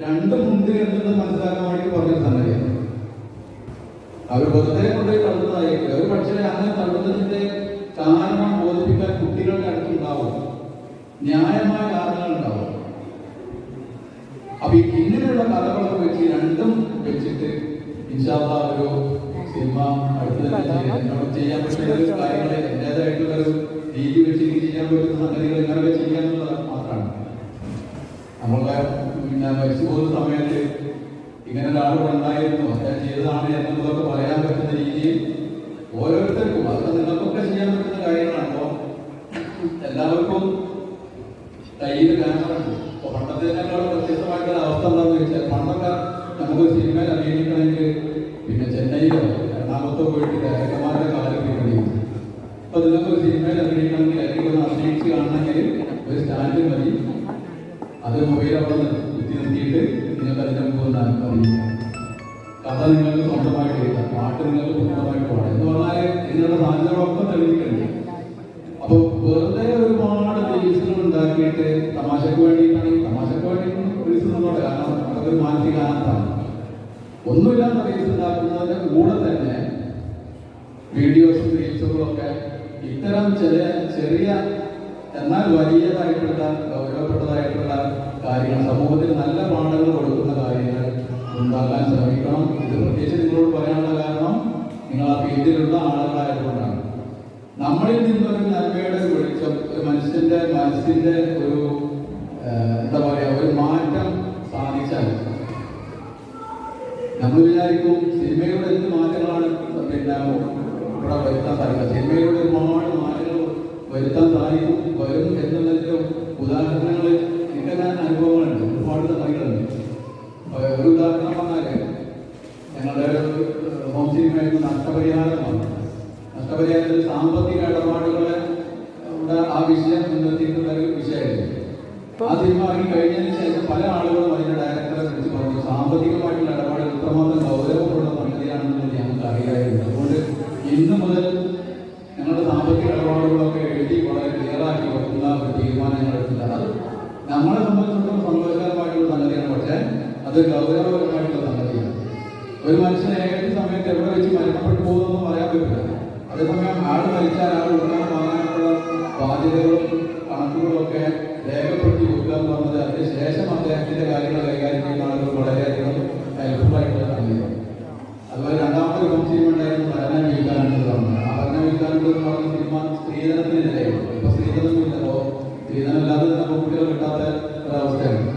രണ്ടുമുണ്ട് എന്നത് മനസ്സിലാക്കാൻ വേണ്ടി പറഞ്ഞ സംഗതിയാണ് അവർ വെറുതെ കൊണ്ടുപോയി തള്ളുന്നതായിരിക്കും ഒരു പക്ഷേ അങ്ങനെ തള്ളുന്നതിന്റെ കാരണം ബോധിപ്പിക്കാൻ കുട്ടികളുടെ അടുത്തുണ്ടാവും. ന്യായമായ കാരണങ്ങൾ ഉണ്ടാവും അപ്പൊ ഈ ഇങ്ങനെയുള്ള കഥകളൊക്കെ വെച്ച് രണ്ടും വെച്ചിട്ട് ഇൻഷാല്ല ഒരു സിനിമ അടുത്ത് ചെയ്യാൻ- പറ്റുന്ന കാര്യങ്ങളെ എന്റേതായിട്ടുള്ള ഒരു രീതി വെച്ച് ചെയ്യാൻ പറ്റുന്ന സംഗതികൾ മാത്രമാണ് നമ്മളെ ഞാൻ മരിച്ചു പോകുന്ന സമയത്ത് ഇങ്ങനെ ഒരാൾ ഉണ്ടായിരുന്നു. അദ്ദേഹം ചെയ്തതാണ് എന്നുള്ളതൊക്കെ പറയാൻ പറ്റുന്ന രീതിയിൽ ഓരോരുത്തർക്കും അത് നിങ്ങൾക്കൊക്കെ ചെയ്യാൻ പറ്റുന്ന കാര്യങ്ങളാണ്. അപ്പോൾ എല്ലാവർക്കും കയ്യിൽ ക്യാമറ ഉണ്ട് അപ്പൊ പണ്ടത്തേക്കാളും വ്യത്യസ്തമായിട്ടുള്ള അവസ്ഥ എന്താണെന്ന് വെച്ചാൽ പണ്ടൊക്കെ നമുക്ക് സിനിമയിൽ അഭിനയിക്കണമെങ്കിൽ പിന്നെ ചെന്നൈയിലോ എറണാകുളത്തോ പോയിട്ട് ഡയറക്ടർമാരുടെ കാലം കഴിയും അപ്പോൾ നിങ്ങൾക്ക് ഒരു സിനിമയിൽ അഭിനയിക്കണമെങ്കിൽ അല്ലെങ്കിൽ ഒന്ന് അഭിനയിച്ച് കാണണമെങ്കിൽ ഒരു സ്റ്റാൻഡ് മതി. അത് മൊബൈൽ അവിടെ കുത്തി നിർത്തിയിട്ട് നിങ്ങൾക്ക് അതിന്റെ മുമ്പ് അറിയിക്കാം കഥ നിങ്ങൾക്ക് സ്വന്തമായിട്ട് എഴുതാം പാട്ട് നിങ്ങൾക്ക് സ്വന്തമായിട്ട് പാടാം. എന്ന് പറഞ്ഞാൽ നിങ്ങളുടെ സാധ്യതകളൊക്കെ തെളിയിക്കുന്നുണ്ട് അപ്പോൾ വെറുതെ ഒരുപാട് ഉണ്ടാക്കിയിട്ട് തമാശക്ക് വേണ്ടിയിട്ടാണ് തമാശയ്ക്ക് വേണ്ടി കാരണം അതൊരു മാനസിക ആനന്ദമാണ്. ഒന്നുമില്ലാത്ത റീൽസ് ഉണ്ടാക്കുന്നതിന്റെ കൂടെ തന്നെ വീഡിയോസും റീൽസുകളൊക്കെ ഇത്തരം ചെറിയ ചെറിയ എന്നാൽ വലിയതായിട്ടുള്ള ഗൗരവപ്പെട്ടതായിട്ടുള്ള കാര്യങ്ങൾ സമൂഹത്തിൽ നല്ല പാഠങ്ങൾ കൊടുക്കുന്ന കാര്യങ്ങൾ ഉണ്ടാക്കാൻ ശ്രമിക്കണം. ഇത് പ്രത്യേകിച്ച് നിങ്ങളോട് പറയാനുള്ള കാരണം നിങ്ങൾ ആ ഫീൽഡിലുള്ള ആളുകളായതുകൊണ്ടാണ്. നമ്മളിൽ നിന്നൊരു നന്മയുടെ ഒരു വെളിച്ചം മനുഷ്യന്റെ മനസ്സിന്റെ ഒരു എന്താ പറയാ ഒരു മാറ്റം സാധിച്ചാൽ നമ്മൾ വിചാരിക്കും സിനിമയുടെ എന്ത് മാറ്റങ്ങളാണ് പിന്നെ ഇവിടെ വരുത്താൻ സാധിക്കുക സിനിമയുടെ സാധിക്കും വരും എന്നുള്ളതിന്റെ ഉദാഹരണങ്ങൾ എനിക്കെല്ലാം അനുഭവങ്ങളുണ്ട്. ഒരുപാട് സംഗതികളുണ്ട് ഒരു ഉദാഹരണം പറഞ്ഞാൽ ഞങ്ങളുടെ ഹോം സിനിമയായിരുന്നു നഷ്ടപരിഹാരമാണ്. നഷ്ടപരിഹാരത്തിൽ സാമ്പത്തിക ഇടപാടുകളെ ആ വിഷയം മുൻനിർത്തിയിട്ടുള്ള ഒരു വിഷയമായിരുന്നു. ആ സിനിമ ഇറങ്ങി കഴിഞ്ഞതിന് ശേഷം പല ആളുകളും അതിന്റെ ഡയറക്ടറെ വിളിച്ച് പറഞ്ഞു സാമ്പത്തികമായിട്ടുള്ള ഇടപാടുകൾ ഇത്രമാത്രം ഗൗരവമുള്ള സംഗതിയാണെന്ന് ഞങ്ങൾക്ക് അറിയായിരുന്നു അതുകൊണ്ട് ഇന്ന് മുതൽ സാമ്പത്തിക ഇടപാടുകളൊക്കെ എഴുതി വളരെ ക്ലിയറാക്കി വെക്കുന്ന ഒരു തീരുമാനം ഞങ്ങൾ എടുത്തില്ല അത് നമ്മളെ സംബന്ധിച്ചിടത്തോളം സന്തോഷകരമായിട്ടുള്ള സംഗതിയാണ്. പക്ഷേ അത് ഗൗരവപരമായിട്ടുള്ള സംഗതിയാണ്. ഒരു മനുഷ്യൻ ഏകദേശ സമയത്ത് എവിടെ വെച്ച് മരണപ്പെട്ടു പോകുമെന്ന് പറയാൻ പറ്റില്ല. അതേസമയം ആൾ മരിച്ചാൽ ആൾ ഉടനെ വാങ്ങാനുള്ള ബാധ്യതകളും കണക്കുകളും ഒക്കെ രേഖപ്പെടുത്തി കൊടുക്കുക എന്ന് പറഞ്ഞത് അതിന് ശേഷം അദ്ദേഹത്തിന്റെ കാര്യങ്ങൾ സ്ത്രീകളൊന്നുമില്ല. അപ്പോൾ സ്ത്രീധനമില്ലാതെ നമുക്ക് കുട്ടികളെ കിട്ടാത്ത ഒരവസ്ഥയാണ്.